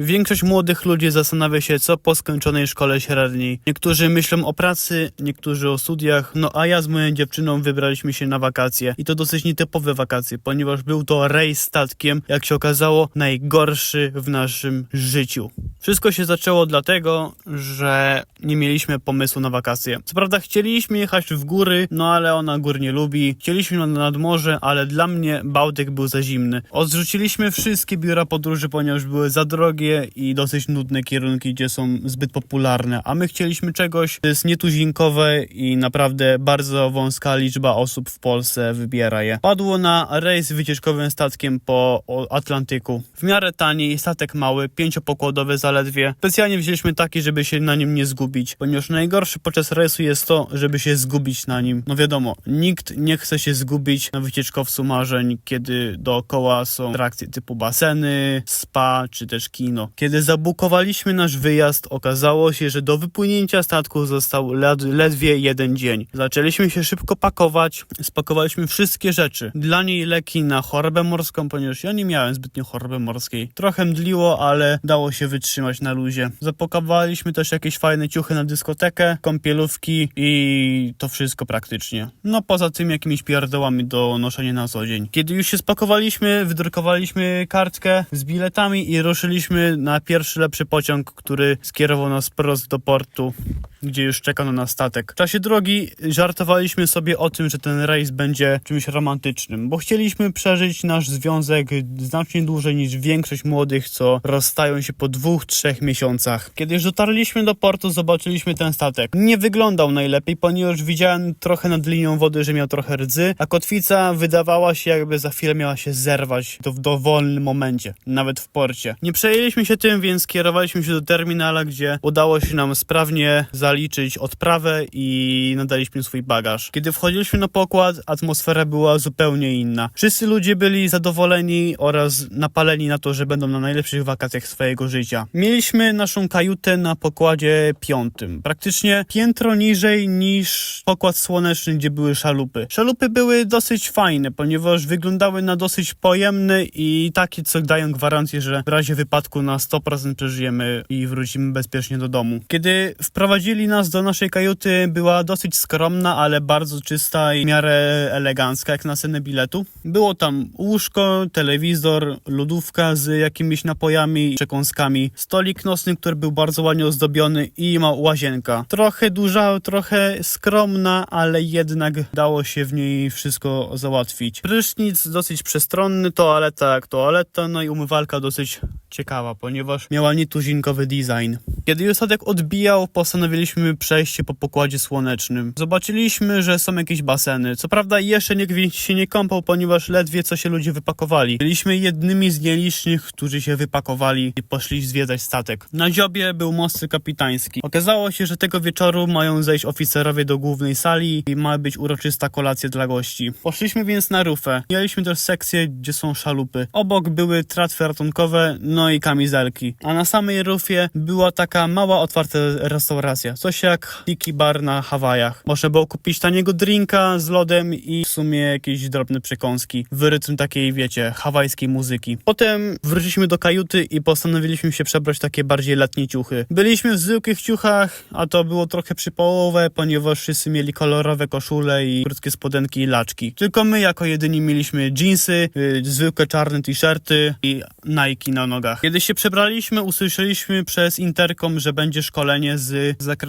Większość młodych ludzi zastanawia się, co po skończonej szkole średniej. Niektórzy myślą o pracy, niektórzy o studiach, no a ja z moją dziewczyną wybraliśmy się na wakacje. I to dosyć nietypowe wakacje, ponieważ był to rejs statkiem, jak się okazało, najgorszy w naszym życiu. Wszystko się zaczęło dlatego, że nie mieliśmy pomysłu na wakacje. Co prawda chcieliśmy jechać w góry, no ale ona gór nie lubi. Chcieliśmy nad, morze, ale dla mnie Bałtyk był za zimny. Odrzuciliśmy wszystkie biura podróży, ponieważ były za drogie i dosyć nudne kierunki, gdzie są zbyt popularne. A my chcieliśmy czegoś, co jest nietuzinkowe i naprawdę bardzo wąska liczba osób w Polsce wybiera je. Padło na rejs wycieczkowym statkiem po Atlantyku. W miarę tani, statek mały, pięciopokładowy zaledwie. Specjalnie wzięliśmy taki, żeby się na nim nie zgubić, ponieważ najgorsze podczas rejsu jest to, żeby się zgubić na nim. No wiadomo, nikt nie chce się zgubić na wycieczkowcu marzeń, kiedy dookoła są atrakcje typu baseny, spa czy też kino. Kiedy zabukowaliśmy nasz wyjazd, okazało się, że do wypłynięcia statku został led ledwie jeden dzień. Zaczęliśmy się szybko pakować, spakowaliśmy wszystkie rzeczy. Dla niej leki na chorobę morską, ponieważ ja nie miałem zbytnio choroby morskiej. Trochę mdliło, ale dało się wytrzymać na luzie. Zapakowaliśmy też jakieś fajne ciuchy na dyskotekę, kąpielówki i to wszystko praktycznie. No poza tym jakimiś pierdołami do noszenia na co dzień. Kiedy już się spakowaliśmy, wydrukowaliśmy kartkę z biletami i ruszyliśmy na pierwszy lepszy pociąg, który skierował nas prosto do portu, gdzie już czekał na statek. W czasie drogi żartowaliśmy sobie o tym, że ten rejs będzie czymś romantycznym, bo chcieliśmy przeżyć nasz związek znacznie dłużej niż większość młodych, co rozstają się po dwóch, trzech miesiącach. Kiedy już dotarliśmy do portu, zobaczyliśmy ten statek. Nie wyglądał najlepiej, ponieważ widziałem trochę nad linią wody, że miał trochę rdzy, a kotwica wydawała się jakby za chwilę miała się zerwać to w dowolnym momencie, nawet w porcie. Nie przejęliśmy się tym, więc kierowaliśmy się do terminala, gdzie udało się nam sprawnie zaliczyć odprawę i nadaliśmy swój bagaż. Kiedy wchodziliśmy na pokład, atmosfera była zupełnie inna. Wszyscy ludzie byli zadowoleni oraz napaleni na to, że będą na najlepszych wakacjach swojego życia. Mieliśmy naszą kajutę na pokładzie piątym, praktycznie piętro niżej niż pokład słoneczny, gdzie były szalupy. Szalupy były dosyć fajne, ponieważ wyglądały na dosyć pojemne i takie, co dają gwarancję, że w razie wypadku na 100% przeżyjemy i wrócimy bezpiecznie do domu. Kiedy wprowadzili nas do naszej kajuty, była dosyć skromna, ale bardzo czysta i w miarę elegancka, jak na cenę biletu. Było tam łóżko, telewizor, lodówka z jakimiś napojami, przekąskami, stolik nocny, który był bardzo ładnie ozdobiony i ma łazienka. Trochę duża, trochę skromna, ale jednak dało się w niej wszystko załatwić. Prysznic dosyć przestronny, toaleta jak toaleta, no i umywalka dosyć ciekawa, ponieważ miała nietuzinkowy design. Kiedy już statek odbijał, postanowiliśmy przejść się po pokładzie słonecznym. Zobaczyliśmy, że są jakieś baseny. Co prawda jeszcze nikt się nie kąpał, ponieważ ledwie co się ludzie wypakowali. Byliśmy jednymi z nielicznych, którzy się wypakowali i poszli zwiedzać statek. Na dziobie był most kapitański. Okazało się, że tego wieczoru mają zejść oficerowie do głównej sali i ma być uroczysta kolacja dla gości. Poszliśmy więc na rufę. Mieliśmy też sekcję, gdzie są szalupy. Obok były tratwy ratunkowe, no i kamizelki. A na samej rufie była taka mała, otwarta restauracja. Coś jak tiki bar na Hawajach. Można było kupić taniego drinka z lodem i w sumie jakieś drobne przekąski w rytm takiej, wiecie, hawajskiej muzyki. Potem wróciliśmy do kajuty i postanowiliśmy się przebrać takie bardziej letnie ciuchy. Byliśmy w zwykłych ciuchach, a to było trochę przypołowe, ponieważ wszyscy mieli kolorowe koszule i krótkie spodenki i laczki. Tylko my jako jedyni mieliśmy jeansy, yy, zwykłe czarne t-shirty i Nike na nogach. Kiedy się przebraliśmy, usłyszeliśmy przez interkom, że będzie szkolenie z zakresu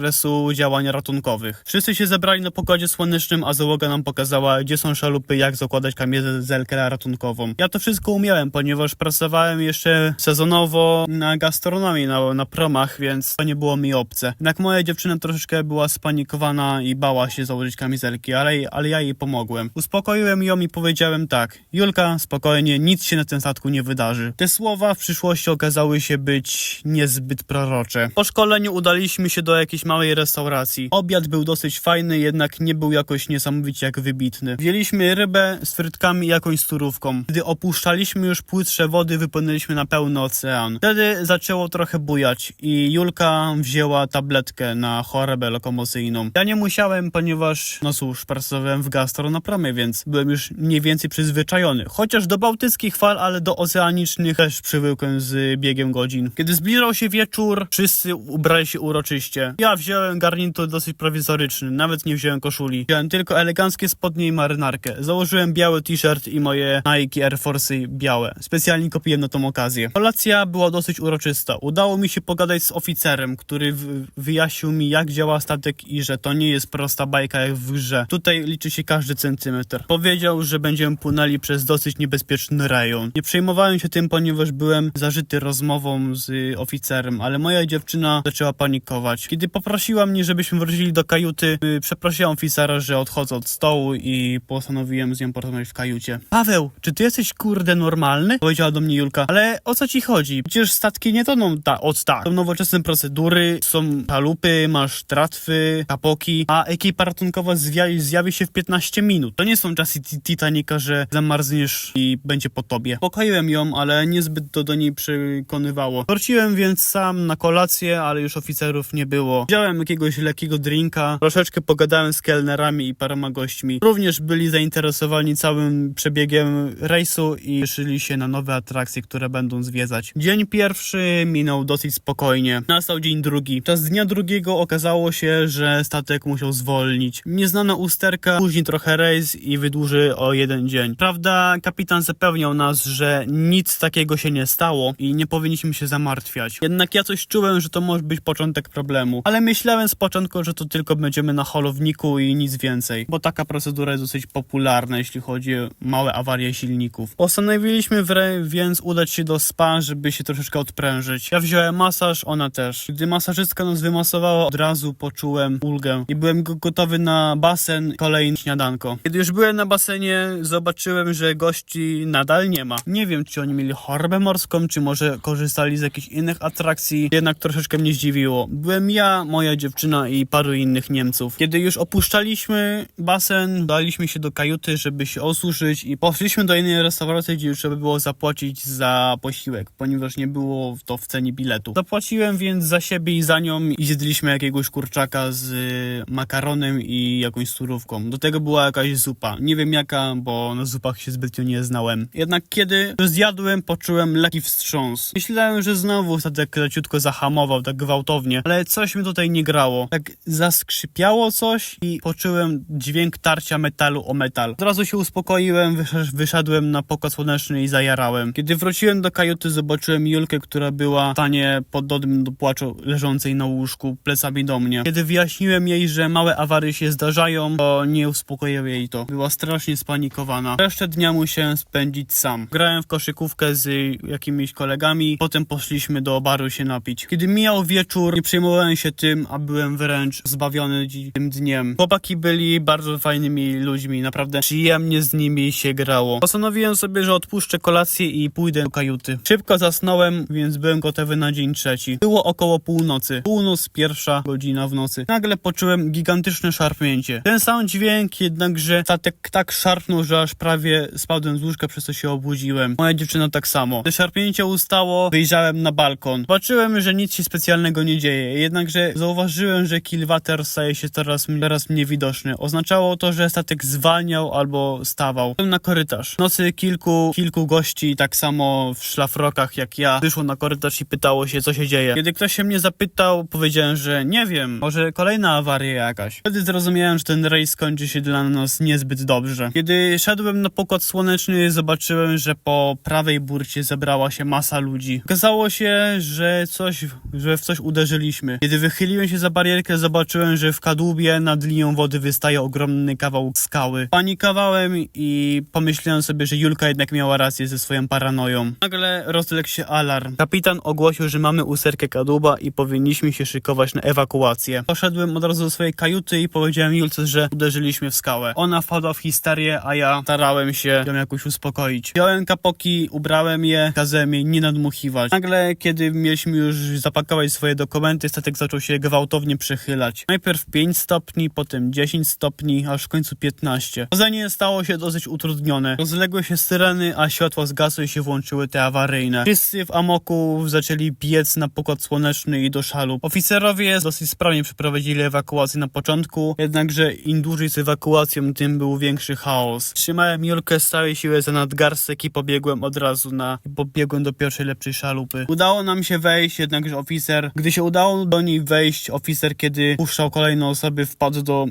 działań ratunkowych. Wszyscy się zebrali na pokładzie słonecznym, a załoga nam pokazała, gdzie są szalupy, jak zakładać kamizelkę ratunkową. Ja to wszystko umiałem, ponieważ pracowałem jeszcze sezonowo na gastronomii, na, na promach, więc to nie było mi obce. Jednak moja dziewczyna troszeczkę była spanikowana i bała się założyć kamizelki, ale, ale ja jej pomogłem. Uspokoiłem ją i powiedziałem tak, Julka, spokojnie, nic się na tym statku nie wydarzy. Te słowa w przyszłości okazały się być niezbyt prorocze. Po szkoleniu udaliśmy się do jakiejś małej restauracji. Obiad był dosyć fajny, jednak nie był jakoś niesamowicie jak wybitny. Wzięliśmy rybę z frytkami i jakąś surówką. Gdy opuszczaliśmy już płytsze wody, wypłynęliśmy na pełny ocean. Wtedy zaczęło trochę bujać i Julka wzięła tabletkę na chorobę lokomocyjną. Ja nie musiałem, ponieważ, no cóż, pracowałem w gastro na promie, więc byłem już mniej więcej przyzwyczajony. Chociaż do bałtyckich fal, ale do oceanicznych też przywykłem z biegiem godzin. Kiedy zbliżał się wieczór, wszyscy ubrali się uroczyście. Ja wziąłem garnitur dosyć prowizoryczny, nawet nie wziąłem koszuli. Wziąłem tylko eleganckie spodnie i marynarkę. Założyłem biały t-shirt i moje Nike Air Force'y białe. Specjalnie kupiłem na tą okazję. Kolacja była dosyć uroczysta. Udało mi się pogadać z oficerem, który wyjaśnił mi jak działa statek i że to nie jest prosta bajka jak w grze. Tutaj liczy się każdy centymetr. Powiedział, że będziemy płynęli przez dosyć niebezpieczny rejon. Nie przejmowałem się tym, ponieważ byłem zażyty rozmową z oficerem, ale moja dziewczyna zaczęła panikować. Kiedy poprosiła mnie, żebyśmy wrócili do kajuty, y, przeprosiłem oficera, że odchodzę od stołu i postanowiłem z nią porozmawiać w kajucie. Paweł, czy ty jesteś kurde normalny? Powiedziała do mnie Julka. Ale o co ci chodzi? Przecież statki nie toną ta, od tak. Są nowoczesne procedury, są palupy, masz tratwy, kapoki, a ekipa ratunkowa zjawi, zjawi się w 15 minut. To nie są czasy Ti- Titanica, że zamarzniesz i będzie po tobie. Pokoiłem ją, ale niezbyt to do niej przekonywało. Wróciłem więc sam na kolację, ale już oficerów nie było. Wziąłem jakiegoś lekkiego drinka, troszeczkę pogadałem z kelnerami i paroma gośćmi. Również byli zainteresowani całym przebiegiem rejsu i szyli się na nowe atrakcje, które będą zwiedzać. Dzień pierwszy minął dosyć spokojnie. Nastał dzień drugi. Czas dnia drugiego okazało się, że statek musiał zwolnić. Nieznana usterka później trochę rejs i wydłuży o jeden dzień. Prawda, kapitan zapewniał nas, że nic takiego się nie stało i nie powinniśmy się zamartwiać. Jednak ja coś czułem, że to może być początek problemu. Ale myślałem z początku, że to tylko będziemy na holowniku i nic więcej. Bo taka procedura jest dosyć popularna, jeśli chodzi o małe awarie silników. Postanowiliśmy więc udać się do spa, żeby się troszeczkę odprężyć. Ja wziąłem masaż, ona też. Gdy masażystka nas wymasowała, od razu poczułem ulgę i byłem go- gotowy na basen, kolejne śniadanko. Kiedy już byłem na basenie, zobaczyłem, że gości nadal nie ma. Nie wiem, czy oni mieli chorobę morską, czy może korzystali z jakichś innych atrakcji, jednak troszeczkę mnie zdziwiło. Byłem ja, moja dziewczyna i paru innych Niemców. Kiedy już opuszczaliśmy basen, daliśmy się do kajuty, żeby się osuszyć i poszliśmy do innej restauracji, gdzie już trzeba było zapłacić za posiłek, ponieważ nie było to w cenie biletu. Zapłaciłem więc za siebie i za nią i zjedliśmy jakiegoś kurczaka z y, makaronem i jakąś surówką. Do tego była jakaś zupa. Nie wiem jaka, bo na zupach się zbytnio nie znałem. Jednak kiedy zjadłem, poczułem lekki wstrząs. Myślałem, że znowu statek leciutko zahamował tak gwałtownie, ale coś mi tutaj nie grało. Tak zaskrzypiało coś i poczułem dźwięk tarcia metalu o metal. Od razu się uspokoiłem, wysz- wyszedłem na pokład słoneczny i zajarałem. Kiedy wróciłem do kajuty, zobaczyłem Julkę, która była w stanie podobnym do płaczu leżącej na łóżku plecami do mnie. Kiedy wyjaśniłem jej, że małe awary się zdarzają, to nie uspokoiło jej to. Była strasznie spanikowana. Resztę dnia musiałem spędzić sam. Grałem w koszykówkę z jakimiś kolegami, potem poszliśmy do baru się napić. Kiedy mijał wieczór, nie przejmowałem się tym, a byłem wręcz zbawiony tym dniem. Chłopaki byli bardzo fajnymi ludźmi, naprawdę przyjemnie z nimi się grało. Postanowiłem sobie, że odpuszczę kolację i pójdę do kajuty. Szybko zasnąłem, więc byłem gotowy na dzień trzeci. Było około północy. Północ, pierwsza godzina w nocy. Nagle poczułem gigantyczne szarpnięcie. Ten sam dźwięk, jednakże statek tak szarpnął, że aż prawie spadłem z łóżka, przez co się obudziłem. Moja dziewczyna tak samo. Gdy szarpnięcie ustało, wyjrzałem na balkon. Zobaczyłem, że nic się specjalnego nie dzieje, jednakże zauważyłem, że kilwater staje się coraz, coraz mniej widoczny. Oznaczało to, że statek zwalniał albo stawał. Byłem na korytarz. Nocy kilku, kilku gości, tak samo w szlafrokach jak ja, wyszło na korytarz i pytało się, co się dzieje. Kiedy ktoś się mnie zapytał, powiedziałem, że nie wiem, może kolejna awaria jakaś. Wtedy zrozumiałem, że ten rejs skończy się dla nas niezbyt dobrze. Kiedy szedłem na pokład słoneczny, zobaczyłem, że po prawej burcie zebrała się masa ludzi. Okazało się, że coś, że w coś uderzyliśmy. Kiedy wychyliłem się za barierkę, zobaczyłem, że w kadłubie nad linią wody wystaje ogromny kawał skały. Panikowałem i pomyślałem sobie, że Julka jednak miała rację ze swoją paranoją. Nagle rozległ się alarm. Kapitan ogłosił, że mamy usterkę kadłuba i powinniśmy się szykować na ewakuację. Poszedłem od razu do swojej kajuty i powiedziałem Julce, że uderzyliśmy w skałę. Ona wpadła w histerię, a ja starałem się ją jakoś uspokoić. Wziąłem kapoki, ubrałem je, kazałem jej nie nadmuchiwać. Nagle, kiedy mieliśmy już pakować swoje dokumenty, statek zaczął się gwałtownie przechylać. Najpierw 5 stopni, potem 10 stopni, aż w końcu 15. Chodzenie stało się dosyć utrudnione. Rozległy się syreny, a światła zgasły i się włączyły te awaryjne. Wszyscy w amoku zaczęli biec na pokład słoneczny i do szalup. Oficerowie dosyć sprawnie przeprowadzili ewakuację na początku, jednakże im dłużej z ewakuacją, tym był większy chaos. Trzymałem Julkę z całej siły za nadgarstek i pobiegłem od razu na... pobiegłem do pierwszej lepszej szalupy. Udało nam się wejść, jednakże oficer... Gdy się udało do niej wejść, oficer, kiedy puszczał kolejne osoby, wpadł do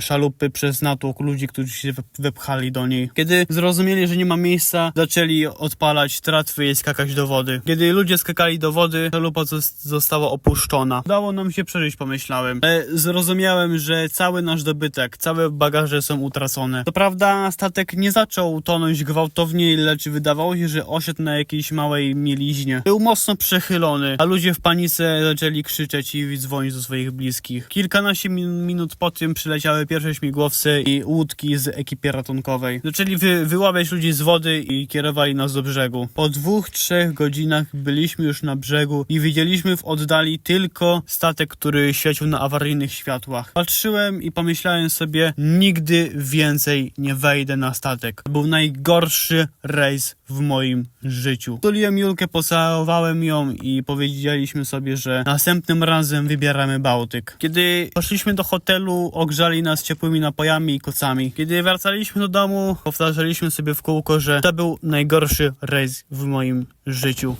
szalupy przez natłok ludzi, którzy się we- wepchali do niej. Kiedy zrozumieli, że nie ma miejsca, zaczęli odpalać tratwy i skakać do wody. Kiedy ludzie skakali do wody, szalupa zos- została opuszczona. Udało nam się przeżyć, pomyślałem. Ale zrozumiałem, że cały nasz dobytek, całe bagaże są utracone. To prawda, statek nie zaczął tonąć gwałtownie, lecz wydawało się, że osiadł na jakiejś małej mieliźnie. Był mocno przechylony, a ludzie w panice zaczęli krzyczeć i dzwonić do swoich bliskich. Kilkanaście min- minut po tym przyleciały pierwsze śmigłowce i łódki z ekipy ratunkowej. Zaczęli wy- wyławiać ludzi z wody i kierowali nas do brzegu. Po dwóch, trzech godzinach byliśmy już na brzegu i widzieliśmy w oddali tylko statek, który świecił na awaryjnych światłach. Patrzyłem i pomyślałem sobie, nigdy więcej nie wejdę na statek. To był najgorszy rejs w moim życiu. Tuliłem Julkę, pocałowałem ją i powiedzieliśmy sobie, że następnym razem wybieramy Bałtyk. Kiedy poszliśmy do hotelu, ogrzali nas ciepłymi napojami i kocami. Kiedy wracaliśmy do domu, powtarzaliśmy sobie w kółko, że to był najgorszy rejs w moim życiu.